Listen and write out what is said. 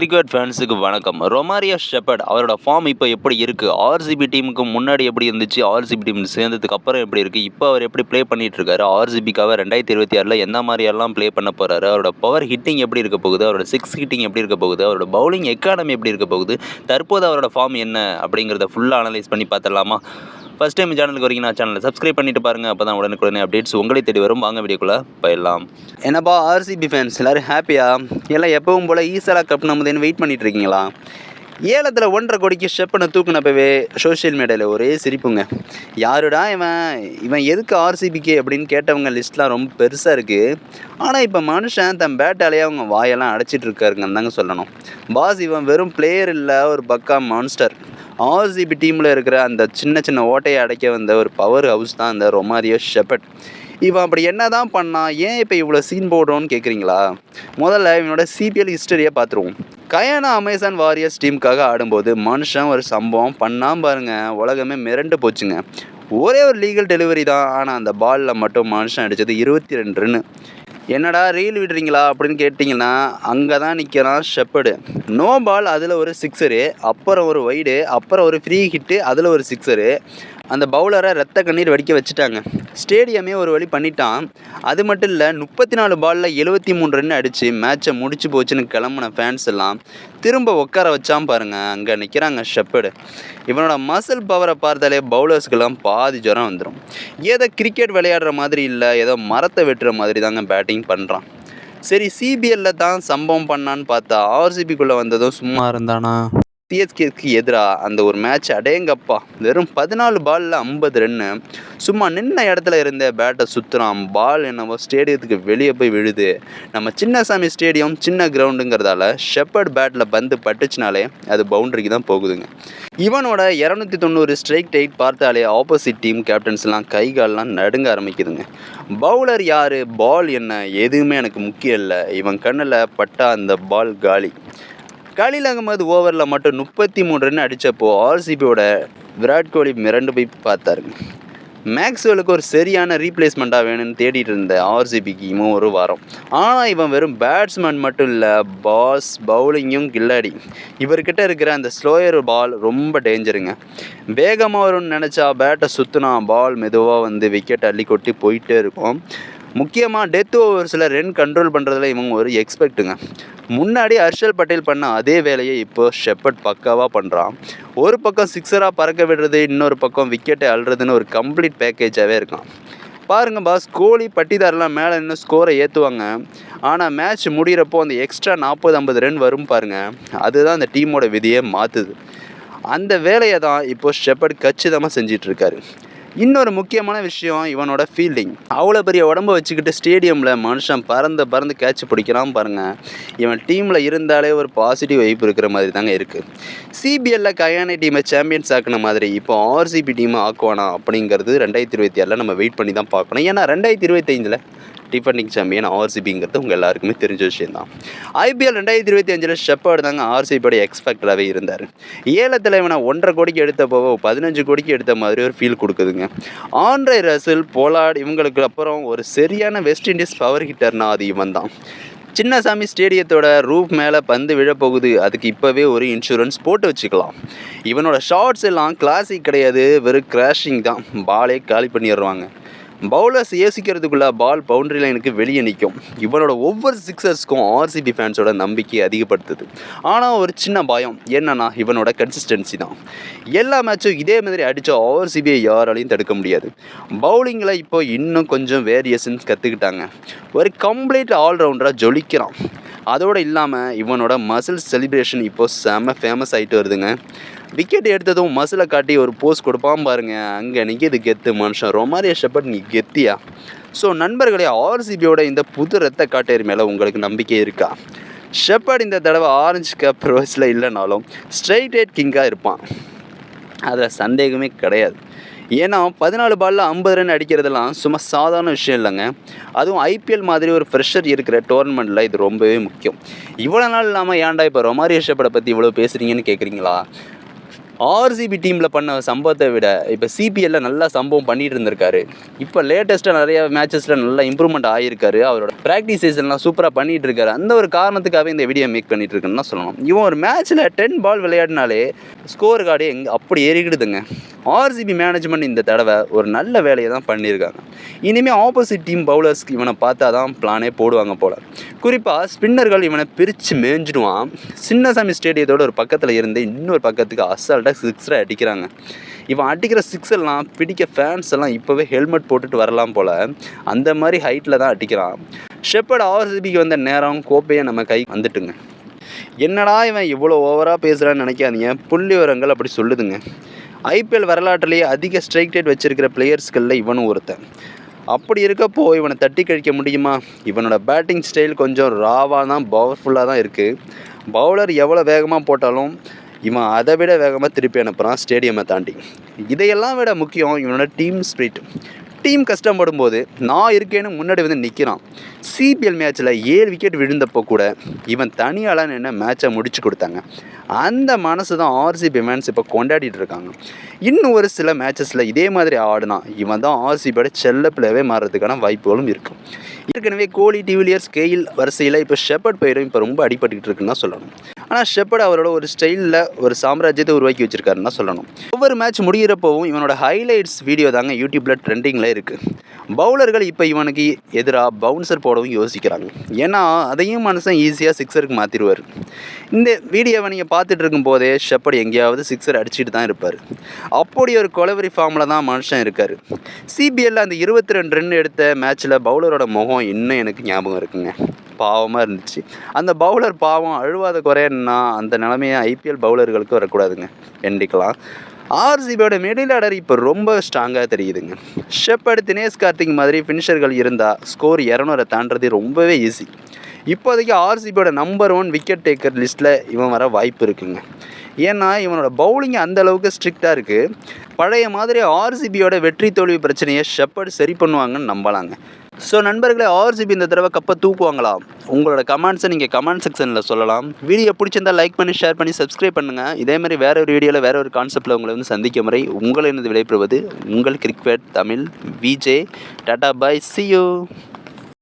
Cricket ஃபேன்ஸுக்கு வணக்கம். Romario shepherd அவரோட ஃபார்ம் இப்போ எப்படி இருக்குது ஆர்சிபி டீமுக்கு முன்னாடி எப்படி இருந்துச்சு? ஆர்சிபி டீம் சேர்ந்ததுக்கு அப்புறம் எப்படி இருக்குது இப்போ அவர் எப்படி ப்ளே பண்ணிட்டு இருக்காரு ஆர்சிபிக்காக ரெண்டாயிரத்தி இருபத்தி ஆறில் எந்த மாதிரியெல்லாம் ப்ளே பண்ண போகிறாரு அவரோட பவர் ஹிட்டிங் எப்படி இருக்க போகுது? அவரோட சிக்ஸ் ஹிட்டிங் எப்படி இருக்க போகுது? அவரோட பவுலிங் எக்கானமி எப்படி இருக்க போகுது? தற்போது அவரோட ஃபார்ம் என்ன? அப்படிங்கிறத ஃபுல்லாக அனலைஸ் பண்ணி பார்த்துடலாமா? ஃபஸ்ட் டைம் சேனலுக்கு வரீங்க நான் சேனலை சப்ஸ்கிரைப் பண்ணிட்டு பாருங்க. அப்போ தான் உடனுக்குடனே அப்டேட்ஸ் உங்களை தேடி வரும். வாங்க வீடியோக்குள்ளே போயிடலாம். என்னப்பா ஆர்சிபி ஃபேன்ஸ் எல்லோரும் ஹாப்பியா எல்லாம் எப்பவும் போல் ஈசலா கப் நம்ம வெயிட் பண்ணிட்டு இருக்கீங்களா? ஏலத்தில் ஒன்றரை கோடிக்கு ஷெப்பனை தூக்குனப்பவே சோஷியல் மீடியாவில் ஒரே சிரிப்புங்க. யாருடா இவன்? இவன் எதுக்கு ஆர்சிபிக்கு அப்படின்னு கேட்டவங்க லிஸ்ட்லாம் ரொம்ப பெருசாக இருக்குது ஆனால் இப்போ மனுஷன் தன் பேட்டாலேயே அவங்க வாயெல்லாம் அடைச்சிட்டு இருக்காருங்கன்னு தாங்க சொல்லணும். பாஸ் இவன் வெறும் பிளேயர் இல்லை ஒரு பக்கா மான்ஸ்டர் ஆர்சிபி டீமில் இருக்கிற அந்த சின்ன சின்ன ஓட்டையை அடைக்க வந்த ஒரு பவர் ஹவுஸ் தான் அந்த ரொமாரியோ ஷெப்பர்ட் இவன் அப்படி என்ன தான் பண்ணான் ஏன் இப்போ இவ்வளோ சீன் போடுறோன்னு கேட்குறீங்களா முதல்ல இவனோட சிபிஎல் ஹிஸ்டரியை பார்த்துருவோம் கயானா அமேசான் வாரியர்ஸ் டீமுக்காக ஆடும்போது மனுஷன் ஒரு சம்பவம் பண்ணாம பாருங்க உலகமே மிரண்டு போச்சுங்க. ஒரே ஒரு லீகல் டெலிவரி தான் ஆனால் அந்த பாலில் மட்டும் மனுஷன் அடித்தது இருபத்தி ரெண்டு ரன்னு என்னடா ரீல் விடுறீங்களா அப்படின்னு கேட்டிங்கன்னா அங்கே தான் நிற்கிறான் ஷெப்பர்டு. நோ பால் அதில் ஒரு சிக்ஸரு அப்புறம் ஒரு வைடு அப்புறம் ஒரு ஃப்ரீ ஹிட்டு அதில் ஒரு சிக்ஸரு அந்த பவுலரை ரத்த கண்ணீர் வடிக்க வச்சுட்டாங்க. ஸ்டேடியமே ஒரு வழி பண்ணிட்டான். அது மட்டும் இல்லை முப்பத்தி நாலு பாலில் எழுபத்தி மூணு ரன் அடித்து மேட்சை முடிச்சு போச்சுன்னு கிளம்புன ஃபேன்ஸ் எல்லாம் திரும்ப உட்கார வச்சான் பாருங்கள் அங்கே நிற்கிறாங்க ஷெப்பர்டு. இவனோட மசில் பவரை பார்த்தாலே பவுலர்ஸ்க்கெல்லாம் பாதி ஜுரம் வந்துடும் ஏதோ கிரிக்கெட் விளையாடுற மாதிரி இல்லை ஏதோ மரத்தை வெட்டுற மாதிரி தாங்க பேட்டிங் பண்ணுறான் சரி சிபிஎல்ல தான் சம்பவம் பண்ணான்னு பார்த்தா ஆர்சிபிக்குள்ளே வந்ததும் சும்மா இருந்தானா? சிஎஸ்கேக்கு எதிராக அந்த ஒரு மேட்ச் அடேங்கப்பா. வெறும் பதினாலு பாலில் ஐம்பது ரன்னு சும்மா நின்ன இடத்துல இருந்த பேட்டை சுற்றுறான் பால் என்னவோ ஸ்டேடியத்துக்கு வெளியே போய் விழுது. நம்ம சின்னசாமி ஸ்டேடியம் சின்ன கிரவுண்டுங்கிறதால ஷெப்பர்ட் பேட்டில் பந்து பட்டுச்சுனாலே அது பவுண்டரிக்கு தான் போகுதுங்க. இவனோட இரநூத்தி தொண்ணூறு ஸ்ட்ரைக் டைட் பார்த்தாலே ஆப்போசிட் டீம் கேப்டன்ஸ்லாம் கை கால்லாம் நடுங்க ஆரம்பிக்குதுங்க. பவுலர் யார்? பால் என்ன? எதுவுமே எனக்கு முக்கியம் இல்லை. இவன் கண்ணில் பட்டா அந்த பால் காலி. கலில் அகமது ஓவரில் மட்டும் முப்பத்தி மூணு ரன் அடித்தப்போ ஆர்சிபியோட விராட் கோலி மிரண்டு போய் பார்த்தாருங்க மேக்ஸ்வெலுக்கு ஒரு சரியான ரீப்ளேஸ்மெண்ட்டாக வேணும்னு தேடிட்டு இருந்த ஆர்சிபிக்கு ஒரு வாரம். ஆனால் இவன் வெறும் பேட்ஸ்மேன் மட்டும் இல்லை பாஸ் பவுலிங்கும் கில்லாடி. இவர்கிட்ட இருக்கிற அந்த ஸ்லோயர் பால் ரொம்ப டேஞ்சருங்க. வேகமாக வரும்னு நினச்சா பேட்டை சுற்றினா பால் மெதுவாக வந்து விக்கெட் அள்ளி கொட்டி போயிட்டே இருக்கும். முக்கியமாக டெத் ஓவர்ஸில் ரன் கண்ட்ரோல் பண்ணுறதுல இவங்க ஒரு எக்ஸ்பெக்ட்டுங்க. முன்னாடி ஹர்ஷல் பட்டேல் பண்ண அதே வேலையை இப்போ ஷெப்பர்ட் பக்காவாக பண்ணுறான் ஒரு பக்கம் சிக்ஸராக பறக்க விடுறது இன்னொரு பக்கம் விக்கெட்டை அழுறதுன்னு ஒரு கம்ப்ளீட் பேக்கேஜாகவே இருக்கான். பாருங்கள் பாஸ் கோலி பட்டிதாரெலாம் மேலே நின்று ஸ்கோரை ஏற்றுவாங்க ஆனால் மேட்ச் முடிகிறப்போ அந்த எக்ஸ்ட்ரா நாற்பது ஐம்பது ரன் வரும் பாருங்கள் அதுதான் அந்த டீமோட விதியை மாற்றுது அந்த வேலையை தான் இப்போது ஷெப்பர்ட் கச்சிதமாக செஞ்சிட்ருக்காரு இன்னொரு முக்கியமான விஷயம் இவனோட ஃபீல்டிங் அவ்வளோ பெரிய உடம்ப வச்சுக்கிட்டு ஸ்டேடியமில் மனுஷன் பறந்து பறந்து கேட்ச் பிடிக்கிறான் பாருங்கள் இவன் டீமில் இருந்தாலே ஒரு பாசிட்டிவ் வைப் இருக்கிற மாதிரி தாங்க இருக்குது சிபிஎல்ல கயானை டீமை சாம்பியன்ஸ் ஆக்கின மாதிரி இப்போ ஆர்சிபி டீமை ஆக்குவானா அப்படிங்கிறது ரெண்டாயிரத்தி இருபத்தி ஏழில் நம்ம வெயிட் பண்ணி தான் பார்க்கணும். ஏன்னா ரெண்டாயிரத்தி இருபத்தைந்தில் டிஃபெண்டிங் சாம்பியன் ஆர்சிபிங்கிறது உங்கள் எல்லாருக்குமே தெரிஞ்ச விஷயம் தான் ஐபிஎல் ரெண்டாயிரத்தி இருபத்தி அஞ்சில் ஷெப்பர்டு தாங்க ஆர்சிபியோட எக்ஸ்பெக்டராகவே இருந்தார். ஏலத்தில் இவனை ஒன்றரை கோடிக்கு எடுத்த போக பதினஞ்சு கோடிக்கு எடுத்த மாதிரி ஒரு ஃபீல் கொடுக்குதுங்க. ஆண்ட்ரை ரசில் போலார்ட் இவங்களுக்கு அப்புறம் ஒரு சரியான வெஸ்ட் இண்டீஸ் பவர் ஹிட்டர்னா அது இவன் தான் சின்னசாமி ஸ்டேடியத்தோட ரூஃப் மேலே பந்து விழப்போகுது அதுக்கு இப்போவே ஒரு இன்சூரன்ஸ் போட்டு வச்சுக்கலாம். இவனோட ஷார்ட்ஸ் எல்லாம் கிளாசிக் கிடையாது. வெறும் கிராஷிங் தான். பாலே காலி பண்ணிடுவாங்க பவுலர்ஸ் யோசிக்கிறதுக்குள்ளே பால் பவுண்டரி லைனுக்கு வெளியே நிற்கும். இவனோட ஒவ்வொரு சிக்ஸர்ஸ்க்கும் ஆர்சிபி ஃபேன்ஸோட நம்பிக்கையை அதிகப்படுத்துது. ஆனால் ஒரு சின்ன பயம். என்னன்னா இவனோட கன்சிஸ்டன்சி தான். எல்லா மேட்சும் இதே மாதிரி அடித்த ஆர்சிபியை யாராலையும் தடுக்க முடியாது. பவுலிங்கில் இப்போ இன்னும் கொஞ்சம் வேரியேஷன்ஸ் கற்றுக்கிட்டாங்க ஒரு கம்ப்ளீட் ஆல்ரவுண்டராக ஜொலிக்கிறான். அதோடு இல்லாமல் இவனோட மசில் செலிப்ரேஷன் இப்போ செம்ம ஃபேமஸ் ஆகிட்டு வருதுங்க. விக்கெட் எடுத்ததும் மசிலை காட்டி ஒரு போஸ் கொடுப்பான் பாருங்க. அங்கே நிற்கிது கெத்து மனுஷன். ரொமாரியா ஷெப்பர்ட் நீ கெத்தியா? ஸோ நண்பர்களே ஆர்சிபியோட இந்த புது ரத்த காட்டேரி மேலே உங்களுக்கு நம்பிக்கை இருக்கா? ஷெப்பர்ட் இந்த தடவை ஆரஞ்சு கப் ரோஸில் இல்லைனாலும் ஸ்ட்ரைட் ஹெட் கிங்காக இருப்பான். அதில் சந்தேகமே கிடையாது. ஏன்னா பதினாலு பாலில் ஐம்பது ரன் அடிக்கிறதெல்லாம் சும்மா சாதாரண விஷயம் இல்லைங்க. அதுவும் ஐபிஎல் மாதிரி ஒரு ஃப்ரெஷர் இருக்கிற டோர்னமெண்ட்டில் இது ரொம்பவே முக்கியம். இவ்வளோ நாள் இல்லாமல் ஏன்டா இப்போ ரொமாரி ஷெப்பர்டை பற்றி இவ்வளோ பேசுகிறீங்கன்னு கேட்குறீங்களா ஆர்சிபி டீமில் பண்ண சம்பவத்தை விட இப்போ சிபிஎல்ல நல்லா சம்பவம் பண்ணிட்டு இருந்திருக்காரு. இப்போ லேட்டஸ்ட்டாக நிறைய மேட்சஸில் நல்லா இம்ப்ரூவ்மெண்ட் ஆகியிருக்காரு அவரோட ப்ராக்டிஸ் சீசன்லாம் சூப்பராக பண்ணிகிட்டு இருக்காரு. அந்த ஒரு காரணத்துக்காகவே இந்த வீடியோ மேக் பண்ணிட்டு இருக்குன்னு தான் சொல்லணும். இவன் ஒரு மேட்ச்சில் டென் பால் விளையாடினாலே ஸ்கோர் கார்டு எங்கே அப்படி ஏறிக்கிடுதுங்க. ஆர்சிபி மேனேஜ்மெண்ட் இந்த தடவை ஒரு நல்ல வேலையை தான் பண்ணியிருக்காங்க. இனிமேல் ஆப்போசிட் டீம் பவுலர்ஸ்க்கு இவனை பார்த்தா தான் பிளானே போடுவாங்க போல். குறிப்பாக ஸ்பின்னர்கள் இவனை பிரித்து மேய்ஞ்சிடுவான் சின்னசாமி ஸ்டேடியத்தோட ஒரு பக்கத்தில் இருந்து இன்னொரு பக்கத்துக்கு அசால்ட்டாக சிக்ஸரை அடிக்கிறாங்க. இவன் அடிக்கிற சிக்ஸ் எல்லாம் பிடிக்க ஃபேன்ஸ் எல்லாம் இப்போவே ஹெல்மெட் போட்டுட்டு வரலாம் போல். அந்த மாதிரி ஹைட்டில் தான் அடிக்கிறான். ஷெப்பர்ட் ஆர்சிபிக்கு வந்த நேரம் கோப்பையை நம்ம கை வந்துட்டுங்க. என்னடா இவன் இவ்வளோ ஓவராக பேசுகிறான்னு நினைக்காதீங்க. புள்ளி விவரங்கள் அப்படி சொல்லுதுங்க. ஐபிஎல் வரலாற்றிலேயே அதிக ஸ்ட்ரைக் ரேட் வச்சிருக்கிற பிளேயர்ஸ்களில் இவனும் ஒருத்தன். அப்படி இருக்கப்போ இவனை தட்டி கழிக்க முடியுமா? இவனோட பேட்டிங் ஸ்டைல் கொஞ்சம் ராவாக தான் பவர்ஃபுல்லாக தான் இருக்குது பவுலர் எவ்வளோ வேகமாக போட்டாலும் இவன் அதை விட வேகமாக திருப்பி அனுப்புகிறான் ஸ்டேடியமை தாண்டி. இதையெல்லாம் விட முக்கியம் இவனோட டீம் ஸ்பிரிட் டீம் கஷ்டப்படும் போது நான் இருக்கேன்னு முன்னாடி வந்து நிற்கிறான் சிபிஎல் மேட்ச்சில் ஏழு விக்கெட் விழுந்தப்போ கூட இவன் தனியால் என்ன மேட்சை முடிச்சு கொடுத்தாங்க. அந்த மனசு தான் ஆர்சிபி மேன்ஸ் இப்போ கொண்டாடிட்டு இருக்காங்க. இன்னும் ஒரு சில மேட்சஸில் இதே மாதிரி ஆடினா இவன் தான் ஆர்சிபியோட செல்ல பிள்ளையவே மாறுறதுக்கான வாய்ப்புகளும் இருக்கும் ஏற்கனவே கோலி டிவிலியர்ஸ் கெயில் வரிசையில் இப்போ ஷெப்பர்ட் பயிரும் இப்போ ரொம்ப அடிபட்டுக்கிட்டு இருக்குன்னு தான் சொல்லணும். ஆனால் ஷெப்பர்ட் அவரோட ஒரு ஸ்டைலில் ஒரு சாம்ராஜ்யத்தை உருவாக்கி வச்சிருக்காருன்னு தான் சொல்லணும். ஒவ்வொரு மேட்ச் முடிகிறப்பவும் இவனோட ஹைலைட்ஸ் வீடியோ தாங்க யூடியூப்பில் ட்ரெண்டிங்கில் இருக்குது பவுலர்கள் இப்போ இவனுக்கு எதிராக பவுன்சர் போடவும் யோசிக்கிறாங்க. ஏன்னா அதையும் மனுஷன் ஈஸியாக சிக்ஸருக்கு மாற்றிடுவார் இந்த வீடியோவை நீங்கள் பார்த்துட்டு இருக்கும்போதே ஷெப்பர்ட் எங்கேயாவது சிக்ஸர் அடிச்சுட்டு தான் இருப்பார். அப்படி ஒரு கொலவரி ஃபார்மில் தான் மனுஷன் இருக்கார். சிபிஎல்ல அந்த இருபத்தி ரெண்டு ரன் எடுத்த மேட்ச்சில் பவுலரோட முகம் இன்னும் எனக்கு ஞாபகம் இருக்குங்க. பாவமாக இருந்துச்சு. அந்த பவுலர் பாவம் அழுவாத குறையன்னா அந்த நிலமையை ஐபிஎல் பவுலர்களுக்கு வரக்கூடாதுங்க. எண்டிக்கலாம் ஆர்சிபியோட மிடில் ஆர்டர் இப்போ ரொம்ப ஸ்ட்ராங்காக தெரியுதுங்க. ஷெப்பர்டு தினேஷ் கார்த்திக் மாதிரி ஃபினிஷர்கள் இருந்தால் ஸ்கோர் இரநூறை தாண்டது ரொம்பவே ஈஸி இப்போதைக்கு ஆர்சிபியோட நம்பர் ஒன் விக்கெட் டேக்கர் லிஸ்ட்டில் இவன் வர வாய்ப்பு இருக்குங்க. ஏன்னா இவனோட பவுலிங் அந்த அளவுக்கு ஸ்ட்ரிக்டாக இருக்குது பழைய மாதிரி ஆர்சிபியோட வெற்றி தோல்வி பிரச்சனையை ஷெப்பர்டு சரி பண்ணுவாங்கன்னு நம்பலாங்க. ஸோ நண்பர்களே ஆர்சிபி இந்த தடவை கப்பை தூக்குவாங்களா உங்களோட கமெண்ட்ஸை நீங்கள் கமெண்ட் செக்ஷனில் சொல்லலாம். வீடியோ பிடிச்சிருந்தா லைக் பண்ணி ஷேர் பண்ணி சப்ஸ்கிரைப் பண்ணுங்கள் இதேமாதிரி வேறு ஒரு வீடியோவில் வேறு ஒரு கான்செப்ட்டில் உங்களை வந்து சந்திக்கும் முறை உங்களை எனது விடைபெறுவது உங்கள் cricket Tamil VJ tata bye see you